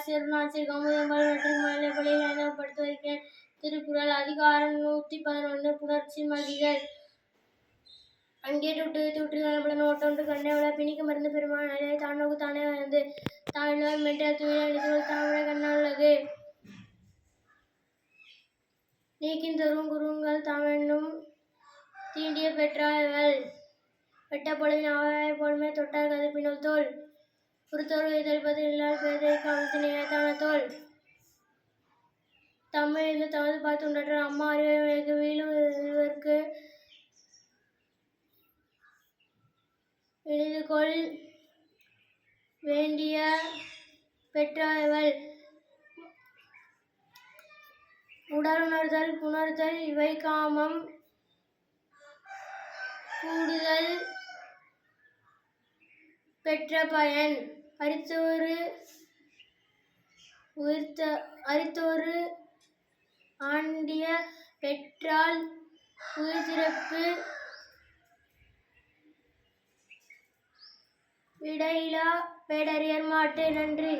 ஆசிரியர் ஆசிரியர் கமுதம்பால் மற்றும் மலைப்பள்ளியில் அறிமுகப்படுத்தி வருகிறேன் திருக்குறள் அதிகாரம் நூற்றி பதினொன்று புணர்ச்சி மகிழல் அங்கே தொட்டு தொற்று காணப்படும் ஓட்டொன்று கண்டே உள்ள பிணிக்கு மருந்து பெருமான் நிலையை தானோக்கு தானே வந்து தாழ்நோய் மெட்டல் தூய எழுதுகள் தாமரை கண்ணாளகு நீக்கின் தரும் குருங்கள் தாமென்னும் தீண்டிய பெற்றாயவள். வெட்ட பொழுதின் ஆவாய போல்மே தொட்டார் கதிப்பினுள் தோல். குருத்தோர் எதிர்ப்பது இல்லால் பேதை காமத்தினைய தான தோல். தமது பார்த்து உண்டாற்ற அம்மா அறிவை வீழுவதற்கு இவருக்கு எளிதுகொள் வேண்டிய பெற்றாயவள் உடலுணர்தல் புணர்தல் இவை காமம். கூடுதல் பெற்ற பயன். அரித்தோரு உயிர்த்த அரித்தோரு ஆண்டிய பெற்றால் உயிர்த்திறப்பு விடையிலா பேடறியர் மாட்டு நன்றி.